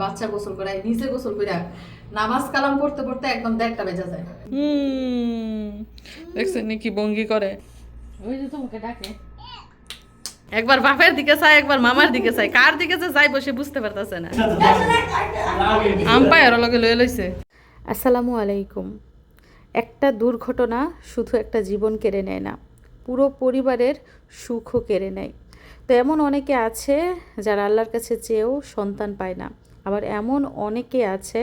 বাচ্চা গোসল করে নিজে গোসল করে নামাজ কালাম পড়তে পড়তে একদম দেড়টা বেজা যায়। হুম। দেখছেন কি বঙ্গি করে? ওই যে তোমাকে ডাকে। একবার বাপের দিকে চাই একবার মামার দিকে চাই কার দিকে যে চাই বসে বুঝতে পারতেছে না। আম্পায়ার লগে লয়ে লইছে। আসসালামু আলাইকুম। একটা দুর্ঘটনা শুধু একটা জীবন কেড়ে নেয় না পুরো পরিবারের সুখও কেড়ে নেয়। তো এমন অনেকে আছে যারা আল্লাহর কাছে চেয়েও সন্তান পায় না। আবার এমন অনেকে আছে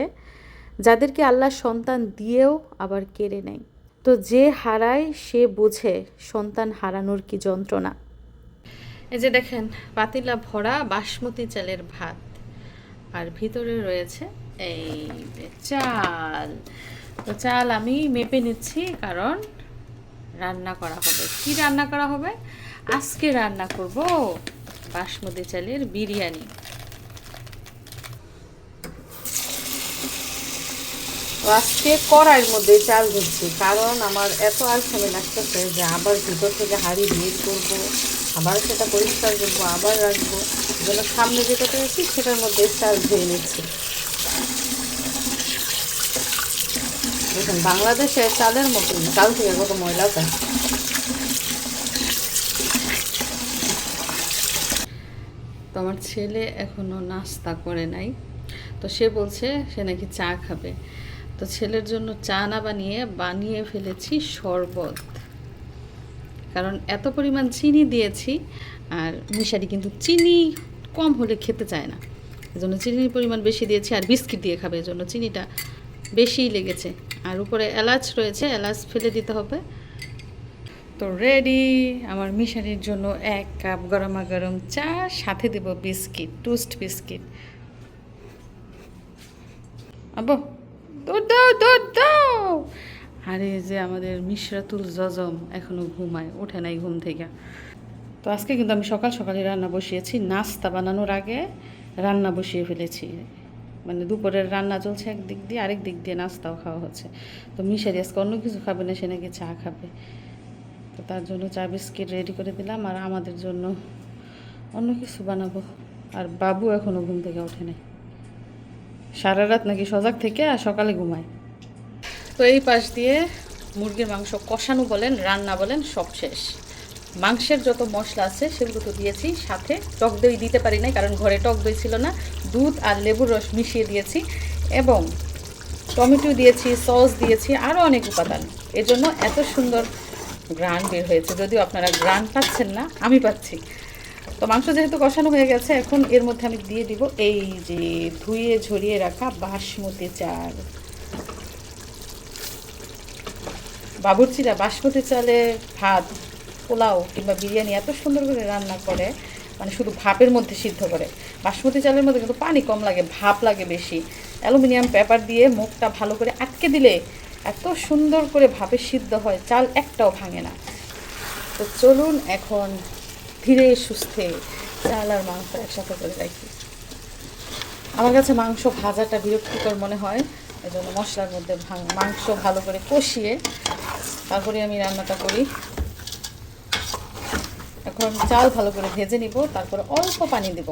যাদেরকে আল্লাহ সন্তান দিয়েও আবার কেড়ে নেয়। তো যে হারায়, সে বোঝে সন্তান হারানোর কি যন্ত্রণা। এই যে দেখেন, পাতিলা ভরা বাসমতি চালের ভাত। আর ভিতরে রয়েছে এই চাল। তো চাল আমি মেপে নিচ্ছি কারণ রান্না করা হবে। কি রান্না করা হবে? আজকে রান্না করব বাসমতি চালের বিরিয়ানি। আজকে কড়াইয়ের মধ্যে চাল দিচ্ছি কারণ আমার এত আলসামি লাগতেছে যে আবার ভিতর থেকে হাড়ি বের করব, আবার সেটা পরিষ্কার করব, আবার রাখব। যেন সামনে যেটা পেয়েছি সেটার মধ্যে চাল ধুয়ে নিচ্ছি। দেখুন, বাংলাদেশে চালের মতো চাল থেকে কত ময়লা পায় তো আমার ছেলে এখনও নাস্তা করে নাই। তো সে বলছে সে নাকি চা খাবে। তো ছেলের জন্য চা না বানিয়ে বানিয়ে ফেলেছি শরবত। কারণ এত পরিমাণ চিনি দিয়েছি, আর মিশারি কিন্তু চিনি কম হলে খেতে চায় না। এজন্য চিনির পরিমাণ বেশি দিয়েছি, আর বিস্কিট দিয়ে খাবে, এজন্য চিনিটা বেশিই লেগেছে। আর উপরে এলাচ রয়েছে, এলাচ ফেলে দিতে হবে। তো রেডি আমার মিশারির জন্য এক কাপ গরমা গরম চা, সাথে দেব বিস্কিট টোস্ট বিস্কিট। আবো দুধ দাও দাও আর যে আমাদের মিশরাতুল জজম এখনও ঘুমায়, ওঠে নাই ঘুম থেকে। তো আজকে কিন্তু আমি সকাল সকালে রান্না বসিয়েছি, নাস্তা বানানোর আগে রান্না বসিয়ে ফেলেছি। মানে দুপুরের রান্না চলছে এক দিক দিয়ে, আরেক দিক দিয়ে নাস্তাও খাওয়া হচ্ছে। তো মিশারি আজকে অন্য কিছু খাবে না, সে নাকি চা খাবে। তো তার জন্য চা বিস্কিট রেডি করে দিলাম, আর আমাদের জন্য অন্য কিছু বানাবো। আর বাবু এখনও ঘুম থেকে ওঠে নাই। সারা রাত নাকি সজাগ থেকে আর সকালে ঘুমায়। তো এই পাশ দিয়ে মুরগির মাংস কষানো বলেন, রান্না বলেন, সব শেষ। মাংসের যত মশলা আছে সেগুলো তো দিয়েছি, সাথে টক দই দিতে পারি নাই, কারণ ঘরে টক দই ছিল না। দুধ আর লেবুর রস মিশিয়ে দিয়েছি এবং টমেটো দিয়েছি, সস দিয়েছি আরও অনেক উপাদান। এজন্য এত সুন্দর গ্রান বের হয়েছে, যদিও আপনারা গ্রান পাচ্ছেন না, আমি পাচ্ছি। তো মাংস যেহেতু কষানো হয়ে গেছে, এখন এর মধ্যে আমি দিয়ে দিব এই যে ধুয়ে ঝরিয়ে রাখা বাসমতি চাল। বাবুর্চিরা বাসমতি চালে ভাত, পোলাও কিংবা বিরিয়ানি এত সুন্দর করে রান্না করে মানে শুধু ভাপের মধ্যে সিদ্ধ করে। বাসমতি চালের মধ্যে কিন্তু পানি কম লাগে, ভাপ লাগে বেশি। অ্যালুমিনিয়াম পেপার দিয়ে মুখটা ভালো করে আটকে দিলে এত সুন্দর করে ভাপে সিদ্ধ হয়, চাল একটাও ভাঙে না। তো চলুন এখন ধীরে, সুস্থে চাল আর মাংস একসাথে করে রাখি। আমার কাছে মাংস ভাজাটা বিরক্তিকর মনে হয় এই জন্য মশলার মধ্যে মাংস ভালো করে কষিয়ে তারপরে আমি রান্নাটা করি। এখন চাল ভালো করে ভেজে নিব, তারপরে অল্প পানি দেব।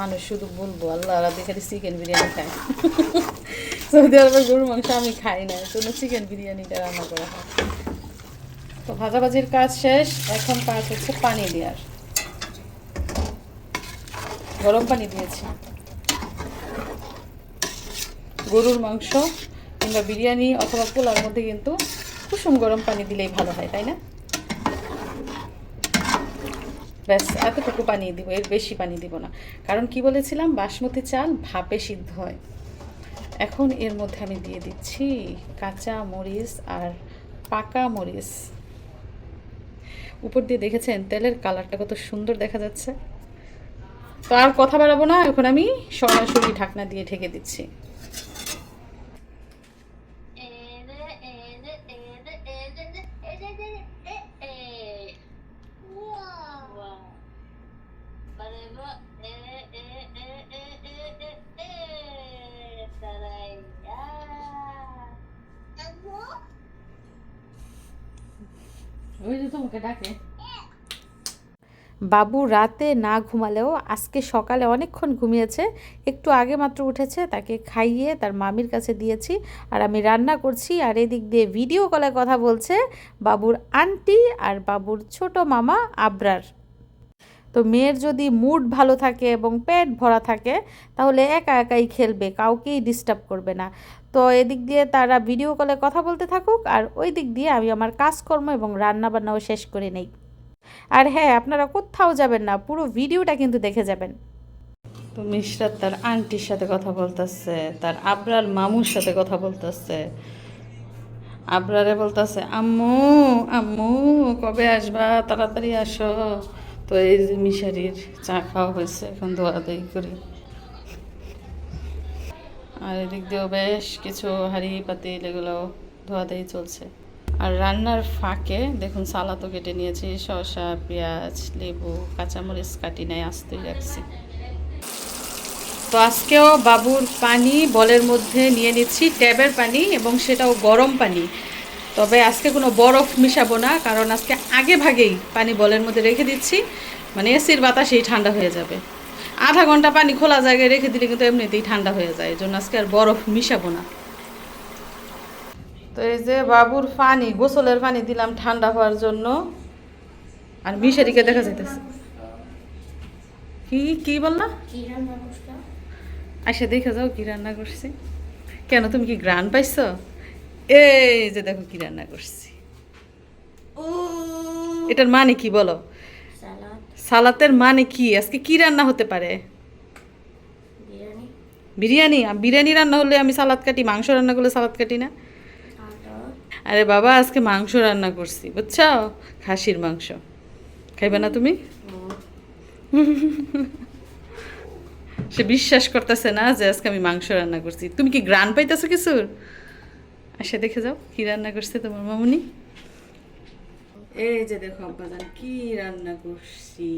মানুষ শুধু বলব, আল্লাহ রাতে খালি চিকেন বিরিয়ানি খায় সৌদি আরবের গরুর মাংস আমি খাই না চিকেন বিরিয়ানিটা রান্না করা হয়। তো ভাজাভাজির কাজ শেষ, এখন কাজ হচ্ছে পানি দেওয়ার। গরম পানি দিয়েছি। গরুর মাংস কিংবা বিরিয়ানি অথবা পোলার মধ্যে কিন্তু কুসুম গরম পানি দিলেই ভালো হয়, তাই না? ব্যাস, এতটুকু পানি দিব, এর বেশি পানি দিব না। কারণ কি বলেছিলাম? বাসমতি চাল ভাপে সিদ্ধ হয়। এখন এর মধ্যে আমি দিয়ে দিচ্ছি কাঁচা মরিচ আর পাকা মরিচ। উপর দিয়ে দেখেছেন, তেলের কালারটা কত সুন্দর দেখা যাচ্ছে। তো আর কথা বাড়াবো না, এখন আমি সরাসরি ঢাকনা দিয়ে ঢেকে দিচ্ছি। বাবু রাতে না ঘুমালেও আজকে সকালে অনেকক্ষণ ঘুমিয়েছে, একটু আগে মাত্র উঠেছে, তাকে খাইয়ে তার মামির কাছে দিয়েছি, আর আমি রান্না করছি, আর এদিক দিয়ে ভিডিও কলে কথা বলছে বাবুর আন্টি আর বাবুর ছোট মামা আবরার। তো মেয়ের যদি মুড ভালো থাকে এবং পেট ভরা থাকে, তাহলে একা একাই খেলবে, কাউকেই ডিস্টার্ব করবে না। তো এদিক দিয়ে তারা ভিডিও কলে কথা বলতে থাকুক আর ওই দিক দিয়ে আমি আমার কাজকর্ম এবং রান্না বান্নাও শেষ করে নেই। আর হ্যাঁ আপনারা কোথাও যাবেন না, পুরো ভিডিওটা কিন্তু দেখে যাবেন। তো মিশরাত তার আন্টির সাথে কথা বলতেছে, তার আবরার মামুর সাথে কথা বলতেছে। আবরারে বলতেছে, আম্মু আম্মু, কবে আসবা? তাড়াতাড়ি আসো। তো এই যে মিশারির চা খাওয়া হয়েছে, এখন দোয়া দেই করি। আর এদিক দিয়েও বেশ কিছু হাঁড়ি পাতিল এগুলো ধোয়া দেই চলছে। আর রান্নার ফাঁকে দেখুন সালাদও কেটে নিয়েছি, শসা, পেঁয়াজ, লেবু, কাঁচামরিচ কাটি নেয় আসতেই রাখছি। তো আজকেও বাবুর পানি, বলের মধ্যে নিয়ে নিচ্ছি ট্যাবের পানি এবং সেটাও গরম পানি। তবে আজকে কোনো বরফ মিশাবো না, কারণ আজকে আগে ভাগেই পানি বলের মধ্যে রেখে দিচ্ছি মানে এসির বাতাসেই ঠান্ডা হয়ে যাবে। আধা ঘণ্টা পানি খোলা জায়গায় রেখে দিলে কিন্তু এমনিতেই ঠান্ডা হয়ে যায় এই জন্য আজকে আর বরফ মিশাবো না। তো এই যে বাবুর পানি গোসলের পানি দিলাম ঠান্ডা হওয়ার জন্য। আর মিশারিকে দেখা যাইতেছে। কি কি বললা? আচ্ছা দেখে যাও কি রান্না করছি। কেন তুমি কি গ্রান পাইছো? এই যে দেখো কি রান্না করছি। এটার মানে কি বলো? সালাতের মানে কি? আজকে কি রান্না হতে পারে? বিরিয়ানি। বিরিয়ানি? রান্না হলে আমি সালাদ কাটি মাংস রান্না করলে সালাদ কাটি না? আরে বাবা আজকে মাংস রান্না করছি বুঝছ খাসির মাংস। খাইবে না তুমি? সে বিশ্বাস করতেছে না যে আজকে আমি মাংস রান্না করছি। তুমি কি গ্রান পাইতেছো কিছুর? আসে দেখে যাও কি রান্না করছে তোমার মামুনি? এই যে দেখো আব্বাজান কি রান্না করছি?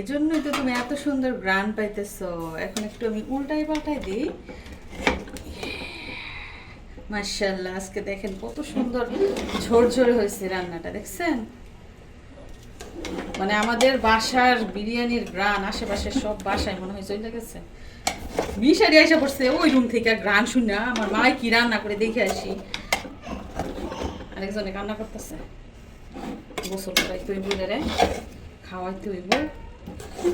এজন্যই তো তুমি এত সুন্দর গ্রান পাইতেছো। এখন একটু আমি উল্টাই পাল্টাই দিই। মার্শাল্লাহ আজকে দেখেন কত সুন্দর ঝরঝরে হয়েছে রান্নাটা, দেখছেন? মানে আমাদের বাসার বিরিয়ানির গ্রান আশেপাশে সব বাসায় মনে হয় চলে গেছে। মিশারি এসে পড়ছে, ওই রুম থেকে গ্রান শুনে আমার মা কি রান্না করে দেখে আসি। আরেকজনে কান্না করতেছে। গোসল করাইতে হইব রে খাওয়াইতে হইব।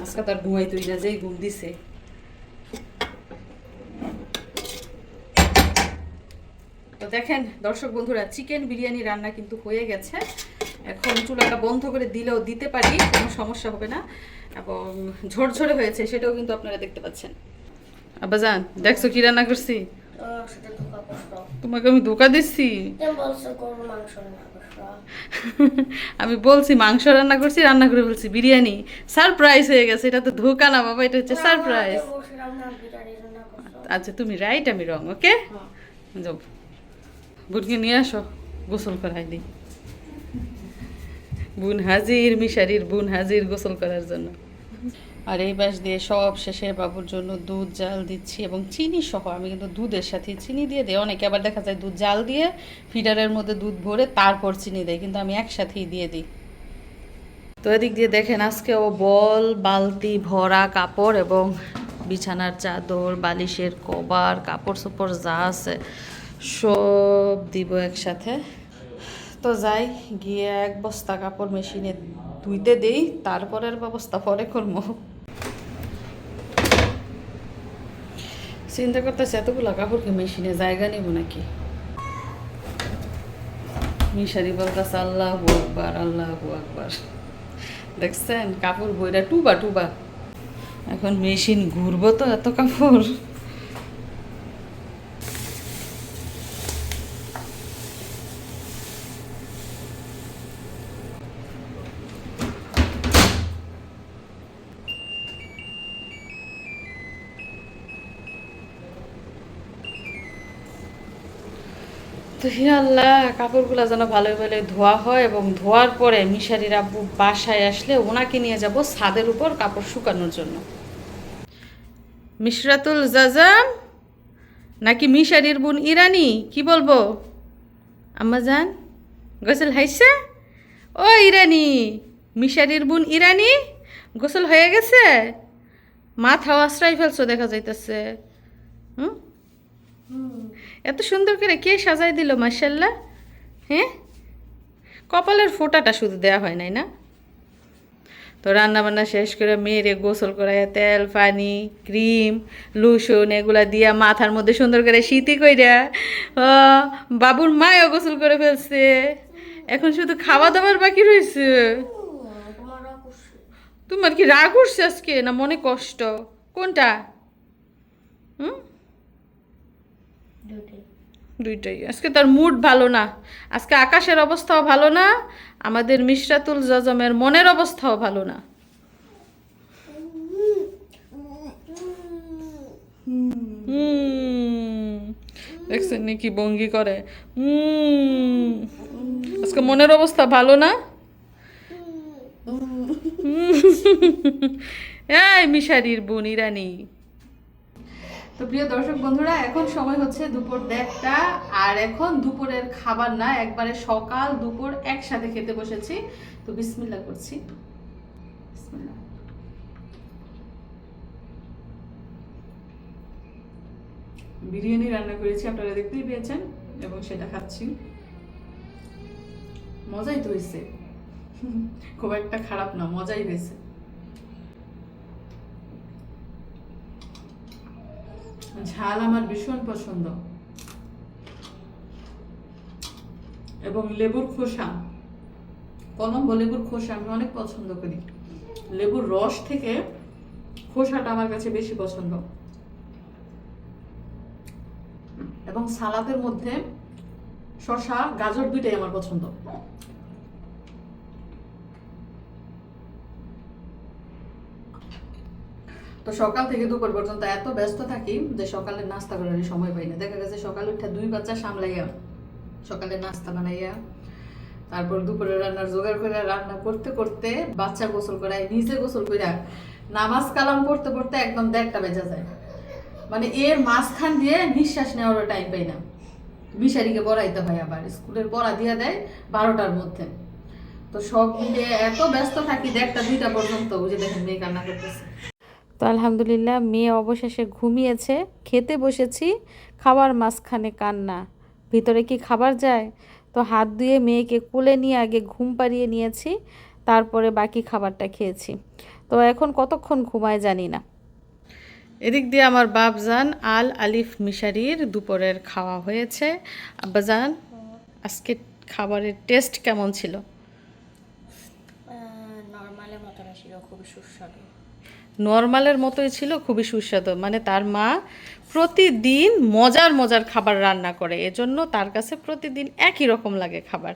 আজকে তার ঘুমাইতে হইব না যেই ঘুম দিছে। তো দেখেন দর্শক বন্ধুরা চিকেন বিরিয়ানি রান্না কিন্তু হয়ে গেছে। এখন চুলাটা বন্ধ করে দিলেও দিতে পারি কোনো সমস্যা হবে না। এবং ঝরঝরে হয়েছে সেটাও কিন্তু আপনারা দেখতে পাচ্ছেন। আব্বাজান দেখছ কি রান্না করছ? তোমাকে আমি ধোকা দিচ্ছি। আমি বলছি মাংস রান্না করছি রান্না করে বলছি বিরিয়ানি। সারপ্রাইজ হয়ে গেছে এটা তো ধোকা না বাবা এটা হচ্ছে সারপ্রাইজ আচ্ছা তুমি রাইট আমি রং ওকে যাব বোনকে নিয়ে আসো গোসল করাই দিই। বুন হাজির মিশারির বুন হাজির গোসল করার জন্য। আর এই বাস দিয়ে সব শেষে বাবুর জন্য দুধ, জাল দিচ্ছি এবং চিনি সহ, আমি কিন্তু দুধের সাথে চিনি দিয়ে দিই। অনেকে আবার দেখা যায় দুধ, জাল দিয়ে ফিডারের মধ্যে দুধ ভরে তারপর চিনি দেয়, কিন্তু আমি একসাথেই দিয়ে দিই। তো এদিক দিয়ে দেখেন, আজকে ও বল, বালতি, ভরা কাপড় এবং বিছানার চাদর, বালিশের কভার, কাপড় চোপড় যা আছে সব দিব একসাথে। তো যাই, গিয়ে এক বস্তা কাপড় মেশিনে ধুইতে দেই, তারপরের ব্যবস্থা পরে করব। চিন্তা করতেছে, এতগুলো কাপড় কি মেশিনে জায়গা নেব নাকি? মিশারি বলতেছে, আল্লাহ আকবার আল্লাহ আকবার। দেখছেন? কাপড় বইরা টুবা টুবা। এখন মেশিন ঘুরবো তো এত কাপড়। আল্লাহ, কাপড়গুলো যেন ভালো ভালো ধোয়া হয় এবং ধোয়ার পরে মিশারির আব্বু বাসায় আসলে ওনাকে নিয়ে যাব ছাদের উপর কাপড় শুকানোর জন্য। মিশরাতুল জাজাম? নাকি মিশারির বোন ইরানি? কি বলব? আম্মা যান গোসল হাইসা ও ইরানি, মিশারির বোন ইরানি, গোসল হয়ে গেছে? মাথাও আশ্রয় ফেলছো দেখা যাইতেছে। হুম। এত সুন্দর করে কে সাজাই দিল মার্শাল্লাহ হ্যাঁ? কপালের ফোঁটাটা শুধু দেওয়া হয় নাই না? তো রান্নাবান্না শেষ করে মেয়েরে গোসল করায় তেল, পানি, ক্রিম, লুসুন এগুলা দিয়া মাথার মধ্যে সুন্দর করে শীতি কইরা বাবুর মায়ও গোসল করে ফেলছে। এখন শুধু খাওয়া দাওয়ার বাকি রয়েছে তোমার কি রাগ উঠছে আজকে, না মনে কষ্ট? কোনটা? হুম? দুইটাই। আজকে তার মুড ভালো না। আজকে আকাশের অবস্থাও ভালো না আমাদের মিশরাতুল জজমের মনের অবস্থাও ভালো না। দেখছেন নাকি বঙ্গি করে। আজকে মনের অবস্থা ভালো না? এই মিশারির বোন ইরানি। তো প্রিয় দর্শক বন্ধুরা, এখন সময় হচ্ছে দুপুর দেড়টা, আর এখন দুপুরের খাবার না, একবারে সকাল দুপুর একসাথে খেতে বসেছি। তো বিসমিল্লা করছি। বিরিয়ানি রান্না করেছি, আপনারা দেখতেই পেয়েছেন, এবং সেটা খাচ্ছি। মজাই তো হয়েছে খুব একটা খারাপ না, মজাই হয়েছে ঝাল আমার ভীষণ পছন্দ। এবং লেবুর খোসা কলম্বো লেবুর খোসা আমি অনেক পছন্দ করি। লেবুর রস থেকে খোসাটা আমার কাছে বেশি পছন্দ। এবং সালাদের মধ্যে শসা, গাজর দুইটাই আমার পছন্দ। তো সকাল থেকে দুপুর পর্যন্ত এত ব্যস্ত থাকি যে সকালে নাস্তা করার সময় পাই না। দেখা গেছে সকালে উঠে দুই বাচ্চা সামলাইয়া সকালে নাস্তা বানাইয়া, তারপর দুপুরে রান্নার জোগাড় করে রান্না করতে করতে বাচ্চা গোসল করাই নিজে গোসল কইরা নামাজ কালাম পড়তে পড়তে একদম দেড়টা বেজা যায়। মানে এর মাঝখান দিয়ে নিঃশ্বাস নেওয়ারও টাইম পাই না। মিশারিকে পড়াইতে হয় আবার, স্কুলের পড়া দিয়ে দেয় বারোটার মধ্যে। তো সব মিলিয়ে এত ব্যস্ত থাকি দেড়টা দুইটা পর্যন্ত বুঝে দেখেন মেয়ে কান্না করতেছে। তো আলহামদুলিল্লাহ মেয়ে অবশেষে ঘুমিয়েছে, খেতে বসেছি খাবার মাঝখানে কান্না। ভিতরে কি খাবার যায়? তো হাত ধুয়ে মেয়েকে কোলে নিয়ে আগে ঘুম পাড়িয়ে নিয়েছি, তারপরে বাকি খাবারটা খেয়েছি। তো এখন কতক্ষণ ঘুমায় জানি না। এদিক দিয়ে আমার বাপজান আল আলিফ মিশারির দুপুরের খাওয়া হয়েছে। আব্বাজান আজকে খাবারের টেস্ট কেমন ছিল নর্মালের মতো ছিল খুব সুস্বাদু নর্মালের মতোই ছিল, খুবই সুস্বাদু। মানে তার মা প্রতিদিন মজার মজার খাবার রান্না করে, এজন্য তার কাছে প্রতিদিন একই রকম লাগে খাবার।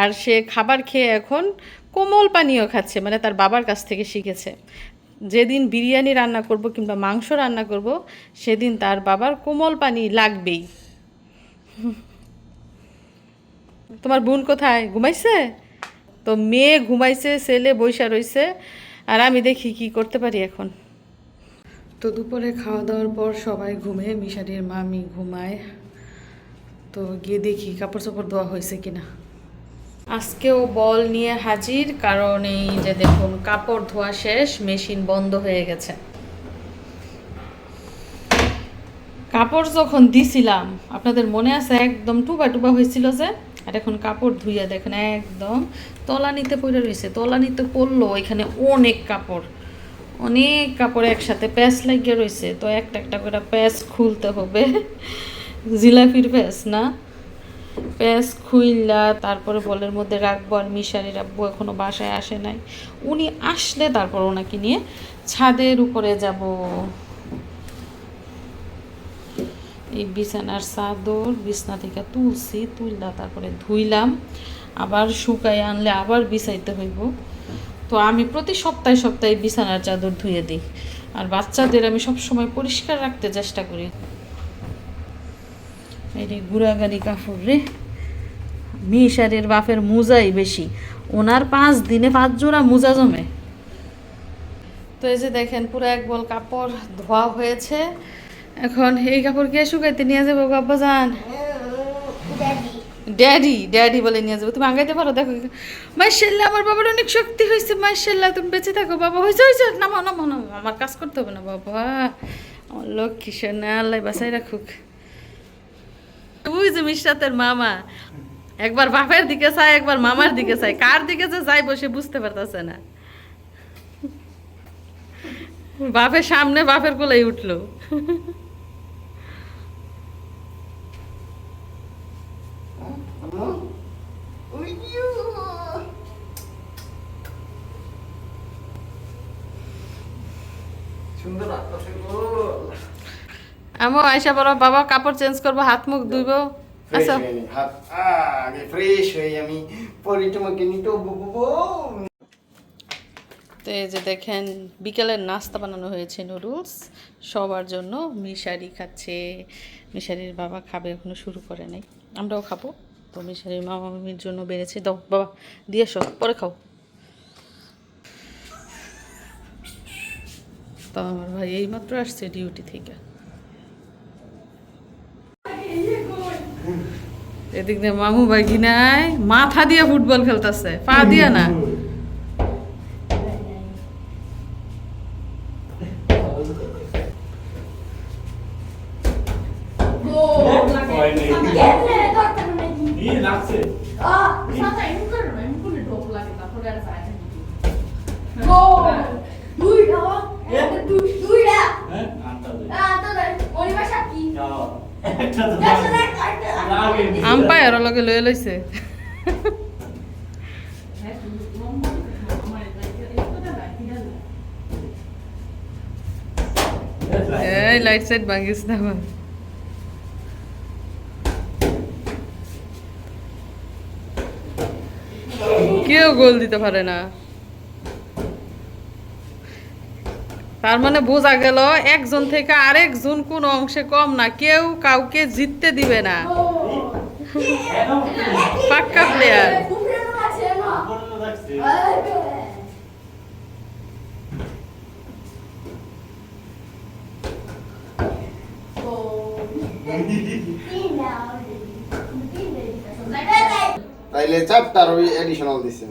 আর সে খাবার খেয়ে এখন কোমল পানীয় খাচ্ছে মানে তার বাবার কাছ থেকে শিখেছে। যেদিন বিরিয়ানি রান্না করব কিংবা মাংস রান্না করব, সেদিন তার বাবার কোমল পানি লাগবেই। তোমার বোন কোথায়? ঘুমাইছে? তো মেয়ে ঘুমাইছে, ছেলে বৈশা রইছে। আর আমি দেখি কি করতে পারি এখন। তো দুপুরে খাওয়া দাওয়ার পর সবাই ঘুমে মিশারির মামি ঘুমায়। তো গিয়ে দেখি কাপড় চোপড় ধোয়া হয়েছে কিনা। আজকেও বল নিয়ে হাজির কারণ এই যে দেখুন কাপড় ধোয়া শেষ মেশিন বন্ধ হয়ে গেছে। কাপড় যখন দিছিলাম আপনাদের মনে আছে একদম টুবা টুবা হয়েছিল যে? আর এখন কাপড় ধুইয়া দেখেন, একদম তলানিতে পড়ে রয়েছে তলানিতে পড়ল, এখানে অনেক কাপড় অনেক কাপড় একসাথে প্যাচ লাগিয়ে রয়েছে তো একটা একটা করে প্যাচ খুলতে হবে। জিলাপির প্যাচ না? প্যাচ খুইলা তারপরে বলের মধ্যে রাখব আর মিশারির রাখব, এখনও বাসায় আসে নাই। উনি আসলে তারপর ওনাকে নিয়ে ছাদের উপরে যাব। এই বিছানার চাদর, বিছনা থেকে তুলছি, তুললা তারপরে ধুইলাম, আবার শুকাই আনলে আবার বিছাইতে হইব। তো আমি প্রতি সপ্তাহে সপ্তাহে বিছানার চাদর ধুয়ে দিই। আর বাচ্চাদের আমি সব সময় পরিষ্কার রাখতে চেষ্টা করি। রে গুড়াগাড়ি কাপড় রে, মিশারের বাপের মোজাই বেশি। ওনার পাঁচ দিনে পাঁচ জোড়া মোজা জমে। তো এই যে দেখেন, পুরো এক বল কাপড় ধোয়া হয়েছে। এখন এই কাপড় কে শুকাইতে নিয়ে যাব আব্বা যান ড্যাডি ড্যাডি বলে নিয়ে যাব। তুমি আগাইতে পারো? দেখো মার্শাল্লাহ আমার বাবার অনেক শক্তি হয়েছে মার্শাল্লাহ তুমি বেঁচে থাকো, বাবা। হয়েছে হয়েছে নামো নামো নামো। আমার কাজ করতে হবে না, বাবা। আমার লক্ষ্মী সোনা, আল্লাহ বাসাই রাখুক। তুই যে মিশরাতের মামা, একবার বাপের দিকে চায় একবার মামার দিকে চায় কার দিকে যে যাই বসে বুঝতে পারতেছে না। বাপের সামনে বাপের কোলেই উঠল। সুন্দর আকর্ষণ গো। আমো আয়সা বড় বাবা কাপড় চেঞ্জ করব হাত মুখ ধুইব। আচ্ছা হাত আগে ফ্রেশ হয়ে আমি পরে তোমাকে তো এই যে দেখেন বিকেলের নাস্তা বানানো হয়েছে নুডলস সবার জন্য মিশারি খাচ্ছে। মিশারির বাবা খাবে এখনও শুরু করে নাই। আমরাও খাব। তো সেই মামা মামির জন্য বেড়েছে, দাও, বাবা, দিয়ে এসো, পরে খাও। তো আমার ভাই এইমাত্র আসছে ডিউটি থেকে। এদিক দিয়ে মামু ভাই নাই? মাথা দিয়ে ফুটবল খেলতেছে, পা দিয়ে না? এই লাইট সাইড ভাঙিস না কেউ গোল দিতে পারে না তার মানে বোঝা গেল একজন থেকে আরেকজন কোন অংশে কম না। কেউ কাউকে জিততে দিবে না। পাক্কা প্লেয়ার তাইলে চারটার ওই এডিশনাল দিছে।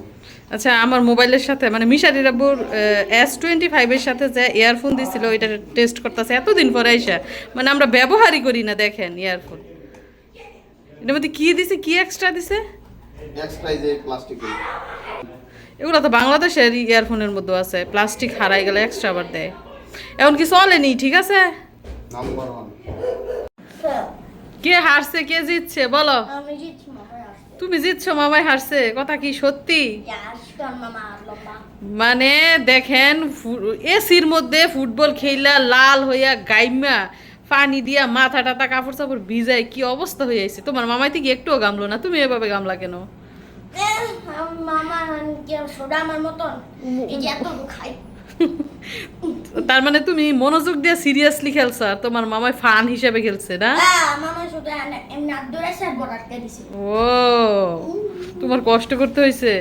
আচ্ছা আমার মোবাইলের সাথে মানে মিশারি রাব্বুর এস টোয়েন্টি ফাইভের সাথে যে ইয়ারফোন দিছিল ওইটা টেস্ট করতেছে এতদিন পরে আইসা। মানে আমরা ব্যবহারই করি না দেখেন ইয়ারফোন এটার মধ্যে কি দিছে কি এক্সট্রা দিছে? এক্সট্রা যে প্লাস্টিক এগুলো তো বাংলাদেশের ইয়ারফোনের মধ্যে আছে। প্লাস্টিক হারাই গেলে এক্সট্রা আবার দেয়। এখন কি চলেনি ঠিক আছে? নাম্বার ওয়ান কে হারছে কে জিতছে? বলো। তুমি জিতছো মামাই হারছে। কথা কি সত্যি? মানে দেখেন এসির মধ্যে ফুটবল খেলা লাল হইয়া গাইমা পানি দিয়া মাথা টাথা কাপড় চাপড় ভিজায় কি অবস্থা হয়ে আছে তোমার মামাই থেকে একটুও গামলো না। তুমি এভাবে গামলা কেন? মামা সোডা আমার মতন। এই যে এত খাই। তার মানে তুমি মনোযোগ দিয়ে সিরিয়াসলি খেলছো আর তোমার মামাই ফান হিসেবে খেলছে না? ও তোমার কষ্ট করতে হয়েছে